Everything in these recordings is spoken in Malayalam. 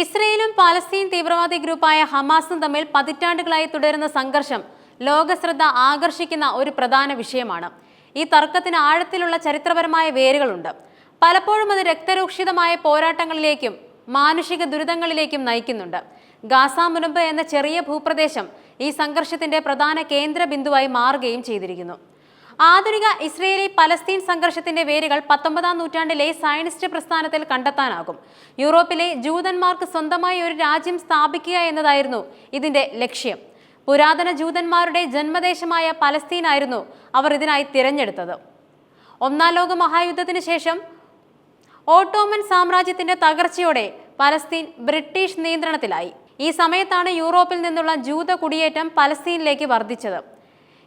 ഇസ്രയേലും പാലസ്തീൻ തീവ്രവാദി ഗ്രൂപ്പായ ഹമാസും തമ്മിൽ പതിറ്റാണ്ടുകളായി തുടരുന്ന സംഘർഷം ലോകശ്രദ്ധ ആകർഷിക്കുന്ന ഒരു പ്രധാന വിഷയമാണ്. ഈ തർക്കത്തിന് ആഴത്തിലുള്ള ചരിത്രപരമായ വേരുകളുണ്ട്. പലപ്പോഴും അത് രക്തരൂക്ഷിതമായ പോരാട്ടങ്ങളിലേക്കും മാനുഷിക ദുരിതങ്ങളിലേക്കും നയിക്കുന്നുണ്ട്. ഗാസ മുനമ്പ് എന്ന ചെറിയ ഭൂപ്രദേശം ഈ സംഘർഷത്തിന്റെ പ്രധാന കേന്ദ്ര ബിന്ദുവായി മാറുകയും ചെയ്തിരിക്കുന്നു. ആധുനിക ഇസ്രയേലി പലസ്തീൻ സംഘർഷത്തിന്റെ വേരുകൾ പത്തൊമ്പതാം നൂറ്റാണ്ടിലെ സയനിസ്റ്റ് പ്രസ്ഥാനത്തിൽ കണ്ടെത്താനാകും. യൂറോപ്പിലെ ജൂതന്മാർക്ക് സ്വന്തമായി ഒരു രാജ്യം സ്ഥാപിക്കുക എന്നതായിരുന്നു ഇതിന്റെ ലക്ഷ്യം. പുരാതന ജൂതന്മാരുടെ ജന്മദേശമായ പലസ്തീൻ ആയിരുന്നു അവർ ഇതിനായി തിരഞ്ഞെടുത്തത്. ഒന്നാം ലോക മഹായുദ്ധത്തിന് ശേഷം ഓട്ടോമൻ സാമ്രാജ്യത്തിന്റെ തകർച്ചയോടെ പലസ്തീൻ ബ്രിട്ടീഷ് നിയന്ത്രണത്തിലായി. ഈ സമയത്താണ് യൂറോപ്പിൽ നിന്നുള്ള ജൂത കുടിയേറ്റം പലസ്തീനിലേക്ക് വർദ്ധിച്ചത്.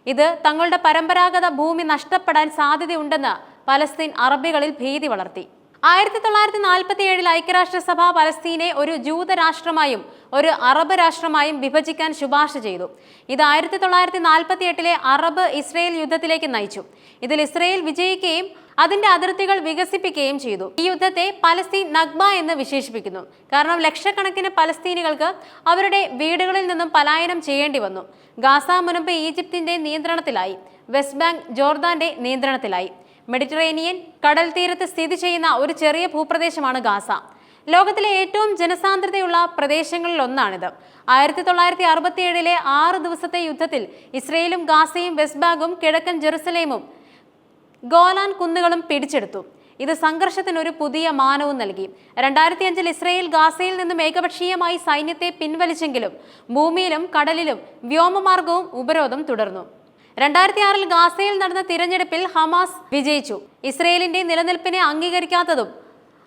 ഇത് തങ്ങളുടെ പരമ്പരാഗത ഭൂമി നഷ്ടപ്പെടാൻ സാധ്യതയുണ്ടെന്ന് പലസ്തീൻ അറബികളിൽ ഭീതി വളർത്തി. ആയിരത്തി തൊള്ളായിരത്തി നാൽപ്പത്തി ഏഴിൽ ഐക്യരാഷ്ട്രസഭ പലസ്തീനെ ഒരു ജൂത രാഷ്ട്രമായും ഒരു അറബ് രാഷ്ട്രമായും വിഭജിക്കാൻ ശുപാർശ ചെയ്തു. ഇത് ആയിരത്തി തൊള്ളായിരത്തി നാൽപ്പത്തി എട്ടിലെ അറബ് ഇസ്രയേൽ യുദ്ധത്തിലേക്ക് നയിച്ചു. ഇതിൽ ഇസ്രയേൽ വിജയിക്കുകയും അതിന്റെ അതിർത്തികൾ വികസിപ്പിക്കുകയും ചെയ്തു. ഈ യുദ്ധത്തെ പലസ്തീൻ നഗ്മ എന്ന് വിശേഷിപ്പിക്കുന്നു. കാരണം ലക്ഷക്കണക്കിന് പലസ്തീനികൾക്ക് അവരുടെ വീടുകളിൽ നിന്നും പലായനം ചെയ്യേണ്ടി വന്നു. ഗാസ മുനമ്പ് ഈജിപ്തിന്റെ നിയന്ത്രണത്തിലായി. വെസ്റ്റ് ബാങ്ക് ജോർദാന്റെ നിയന്ത്രണത്തിലായി. മെഡിറ്ററേനിയൻ കടൽ തീരത്ത് സ്ഥിതി ചെയ്യുന്ന ഒരു ചെറിയ ഭൂപ്രദേശമാണ് ഗാസ. ലോകത്തിലെ ഏറ്റവും ജനസാന്ദ്രതയുള്ള പ്രദേശങ്ങളിൽ ഒന്നാണിത്. ആയിരത്തി തൊള്ളായിരത്തി അറുപത്തി ഏഴിലെ ആറ് ദിവസത്തെ യുദ്ധത്തിൽ ഇസ്രയേലും ഗാസയും വെസ്റ്റ് ബാഗും കിഴക്കൻ ജെറുസലേമും ഗോലാൻ കുന്നുകളും പിടിച്ചെടുത്തു. ഇത് സംഘർഷത്തിനൊരു പുതിയ മാനവും നൽകി. രണ്ടായിരത്തി അഞ്ചിൽ ഇസ്രയേൽ ഗാസയിൽ നിന്നും ഏകപക്ഷീയമായി സൈന്യത്തെ പിൻവലിച്ചെങ്കിലും ഭൂമിയിലും കടലിലും വ്യോമമാർഗവും ഉപരോധം തുടർന്നു. രണ്ടായിരത്തി ആറിൽ ഗാസയിൽ നടന്ന തിരഞ്ഞെടുപ്പിൽ ഹമാസ് വിജയിച്ചു. ഇസ്രയേലിന്റെ നിലനിൽപ്പിനെ അംഗീകരിക്കാത്തതും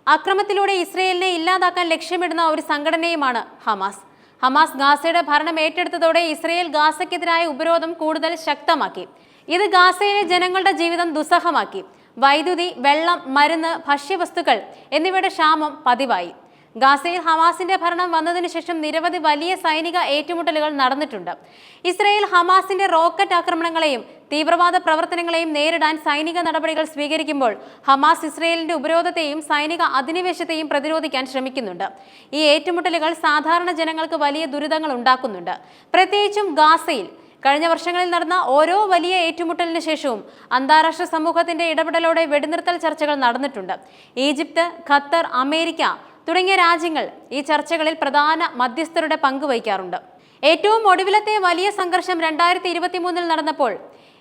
അക്രമത്തിലൂടെ ഇസ്രയേലിനെ ഇല്ലാതാക്കാൻ ലക്ഷ്യമിടുന്ന ഒരു സംഘടനയുമാണ് ഹമാസ്. ഹമാസ് ഗാസയുടെ ഭരണം ഏറ്റെടുത്തതോടെ ഇസ്രയേൽ ഗാസയ്ക്കെതിരായ ഉപരോധം കൂടുതൽ ശക്തമാക്കി. ഇത് ഗാസയിലെ ജനങ്ങളുടെ ജീവിതം ദുസ്സഹമാക്കി. വൈദ്യുതി വെള്ളം മരുന്ന് ഭക്ഷ്യവസ്തുക്കൾ എന്നിവയുടെ ക്ഷാമം പതിവായി. ഗാസയിൽ ഹമാസിന്റെ ഭരണം വന്നതിനു ശേഷം നിരവധി വലിയ സൈനിക ഏറ്റുമുട്ടലുകൾ നടന്നിട്ടുണ്ട്. ഇസ്രയേൽ ഹമാസിന്റെ റോക്കറ്റ് ആക്രമണങ്ങളെയും തീവ്രവാദ പ്രവർത്തനങ്ങളെയും നേരിടാൻ സൈനിക നടപടികൾ സ്വീകരിക്കുമ്പോൾ ഹമാസ് ഇസ്രയേലിന്റെ ഉപരോധത്തെയും സൈനിക അധിനിവേശത്തെയും പ്രതിരോധിക്കാൻ ശ്രമിക്കുന്നുണ്ട്. ഈ ഏറ്റുമുട്ടലുകൾ സാധാരണ ജനങ്ങൾക്ക് വലിയ ദുരിതങ്ങൾ ഉണ്ടാക്കുന്നുണ്ട്. പ്രത്യേകിച്ചും ഗാസയിൽ കഴിഞ്ഞ വർഷങ്ങളിൽ നടന്ന ഓരോ വലിയ ഏറ്റുമുട്ടലിന് ശേഷവും അന്താരാഷ്ട്ര സമൂഹത്തിന്റെ ഇടപെടലോടെ വെടിനിർത്തൽ ചർച്ചകൾ നടന്നിട്ടുണ്ട്. ഈജിപ്ത് ഖത്തർ അമേരിക്ക തുടങ്ങിയ രാജ്യങ്ങൾ ഈ ചർച്ചകളിൽ പ്രധാന മധ്യസ്ഥരുടെ പങ്ക് വഹിക്കാറുണ്ട്. ഏറ്റവും ഒടുവിലത്തെ വലിയ സംഘർഷം രണ്ടായിരത്തി ഇരുപത്തി മൂന്നിൽ നടന്നപ്പോൾ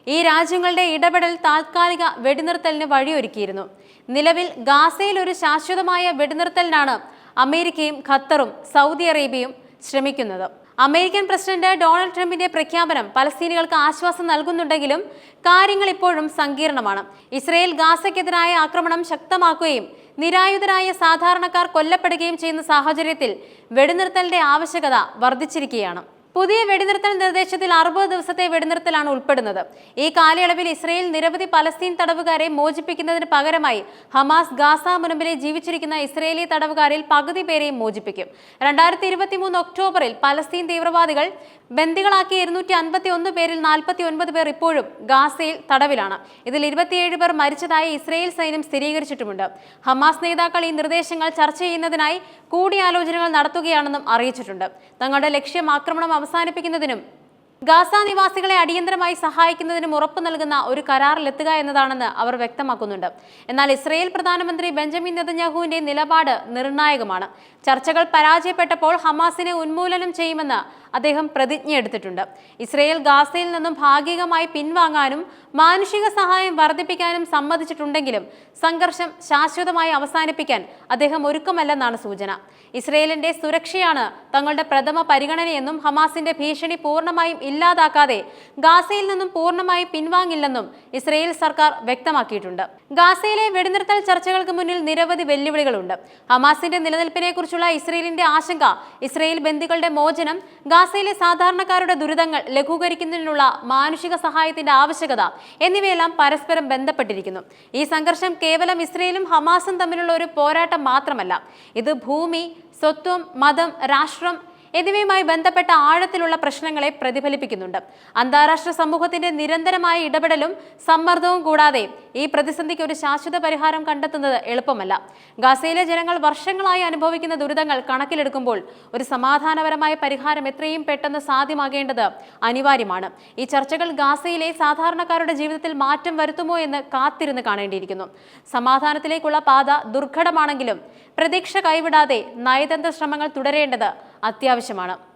ഈ രാജ്യങ്ങളുടെ ഇടപെടൽ താൽക്കാലിക വെടിനിർത്തലിന് വഴിയൊരുക്കിയിരുന്നു. നിലവിൽ ഗാസയിൽ ഒരു ശാശ്വതമായ വെടിനിർത്തലിനാണ് അമേരിക്കയും ഖത്തറും സൗദി അറേബ്യയും ശ്രമിക്കുന്നത്. അമേരിക്കൻ പ്രസിഡന്റ് ഡൊണാൾഡ് ട്രംപിന്റെ പ്രഖ്യാപനം പലസ്തീനികൾക്ക് ആശ്വാസം നൽകുന്നുണ്ടെങ്കിലും കാര്യങ്ങൾ ഇപ്പോഴും സങ്കീർണമാണ്. ഇസ്രയേൽ ഗാസയ്ക്കെതിരായ ആക്രമണം ശക്തമാക്കുകയും നിരായുധരായ സാധാരണക്കാർ കൊല്ലപ്പെടുകയും ചെയ്യുന്ന സാഹചര്യത്തിൽ വെടിനിർത്തലിന്റെ ആവശ്യകത വർദ്ധിച്ചിരിക്കുകയാണ്. പുതിയ വെടിനിർത്തൽ നിർദ്ദേശത്തിൽ അറുപത് ദിവസത്തെ വെടിനിർത്തലാണ് ഉൾപ്പെടുന്നത്. ഈ കാലയളവിൽ ഇസ്രയേൽ നിരവധി പലസ്തീൻ തടവുകാരെ മോചിപ്പിക്കുന്നതിന് പകരമായി ഹമാസ് ഗാസ മുനമ്പിലെ ജീവിച്ചിരിക്കുന്ന ഇസ്രയേലി തടവുകാരിൽ പകുതി പേരെയും മോചിപ്പിക്കും. രണ്ടായിരത്തി ഇരുപത്തി മൂന്ന് ഒക്ടോബറിൽ പലസ്തീൻ തീവ്രവാദികൾ ബന്ദികളാക്കിയ ഇരുന്നൂറ്റി അൻപത്തി ഒന്ന് പേരിൽ നാൽപ്പത്തി ഒൻപത് പേർ ഇപ്പോഴും ഗാസയിൽ തടവിലാണ്. ഇതിൽ ഇരുപത്തിയേഴ് പേർ മരിച്ചതായി ഇസ്രയേൽ സൈന്യം സ്ഥിരീകരിച്ചിട്ടുമുണ്ട്. ഹമാസ് നേതാക്കൾ ഈ നിർദ്ദേശങ്ങൾ ചർച്ച ചെയ്യുന്നതിനായി കൂടിയാലോചനകൾ നടത്തുകയാണെന്നും അറിയിച്ചിട്ടുണ്ട്. തങ്ങളുടെ ലക്ഷ്യം ആക്രമണം അവസാനിപ്പിക്കുന്നതിനും ഗാസ നിവാസികളെ അടിയന്തരമായി സഹായിക്കുന്നതിനും ഉറപ്പ് നൽകുന്ന ഒരു കരാറിലെത്തുക എന്നതാണെന്ന് അവർ വ്യക്തമാക്കുന്നുണ്ട്. എന്നാൽ ഇസ്രയേൽ പ്രധാനമന്ത്രി ബെഞ്ചമിൻ നെതന്യാഹുവിന്റെ നിലപാട് നിർണായകമാണ്. ചർച്ചകൾ പരാജയപ്പെട്ടപ്പോൾ ഹമാസിനെ ഉന്മൂലനം ചെയ്യുമെന്ന് അദ്ദേഹം പ്രതിജ്ഞയെടുത്തിട്ടുണ്ട് ഇസ്രയേൽ ഗാസയിൽ നിന്നും ഭാഗികമായി പിൻവാങ്ങാനും മാനുഷിക സഹായം വർദ്ധിപ്പിക്കാനും സമ്മതിച്ചിട്ടുണ്ടെങ്കിലും സംഘർഷം ശാശ്വതമായി അവസാനിപ്പിക്കാൻ അദ്ദേഹം ഒരുക്കമല്ലെന്നാണ് സൂചന. ഇസ്രയേലിന്റെ സുരക്ഷയാണ് തങ്ങളുടെ പ്രഥമ പരിഗണനയെന്നും ഹമാസിന്റെ ഭീഷണി പൂർണമായും ഇല്ലാതാക്കാതെ ഗാസയിൽ നിന്നും പൂർണമായി പിൻവാങ്ങില്ലെന്നും ഇസ്രയേൽ സർക്കാർ വ്യക്തമാക്കിയിട്ടുണ്ട്. ഗാസയിലെ വെടിനിർത്തൽ ചർച്ചകൾക്ക് മുന്നിൽ നിരവധി വെല്ലുവിളികളുണ്ട്. ഹമാസിന്റെ നിലനിൽപ്പിനെക്കുറിച്ചുള്ള ഇസ്രയേലിന്റെ ആശങ്ക ഇസ്രയേൽ ബന്ദികളുടെ മോചനം ഗാസയിലെ സാധാരണക്കാരുടെ ദുരിതങ്ങൾ ലഘൂകരിക്കുന്നതിനുള്ള മാനുഷിക സഹായത്തിന്റെ ആവശ്യകത എന്നിവയെല്ലാം പരസ്പരം ബന്ധപ്പെട്ടിരിക്കുന്നു. ഈ സംഘർഷം കേവലം ഇസ്രയേലും ഹമാസും തമ്മിലുള്ള ഒരു പോരാട്ടം മാത്രമല്ല. ഇത് ഭൂമി സ്വത്വം മതം രാഷ്ട്രം എന്നിവയുമായി ബന്ധപ്പെട്ട ആഴത്തിലുള്ള പ്രശ്നങ്ങളെ പ്രതിഫലിപ്പിക്കുന്നുണ്ട്. അന്താരാഷ്ട്ര സമൂഹത്തിന്റെ നിരന്തരമായ ഇടപെടലും സമ്മർദ്ദവും കൂടാതെ ഈ പ്രതിസന്ധിക്ക് ഒരു ശാശ്വത പരിഹാരം കണ്ടെത്തുന്നത് എളുപ്പമല്ല. ഗാസയിലെ ജനങ്ങൾ വർഷങ്ങളായി അനുഭവിക്കുന്ന ദുരിതങ്ങൾ കണക്കിലെടുക്കുമ്പോൾ ഒരു സമാധാനപരമായ പരിഹാരം എത്രയും പെട്ടെന്ന് സാധ്യമാകേണ്ടത് അനിവാര്യമാണ്. ഈ ചർച്ചകൾ ഗാസയിലെ സാധാരണക്കാരുടെ ജീവിതത്തിൽ മാറ്റം വരുത്തുമോ എന്ന് കാത്തിരുന്ന് കാണേണ്ടിയിരിക്കുന്നു. സമാധാനത്തിലേക്കുള്ള പാത ദുർഘടമാണെങ്കിലും പ്രതീക്ഷ കൈവിടാതെ നയതന്ത്ര ശ്രമങ്ങൾ തുടരേണ്ടത് അത്യാവശ്യമാണ്.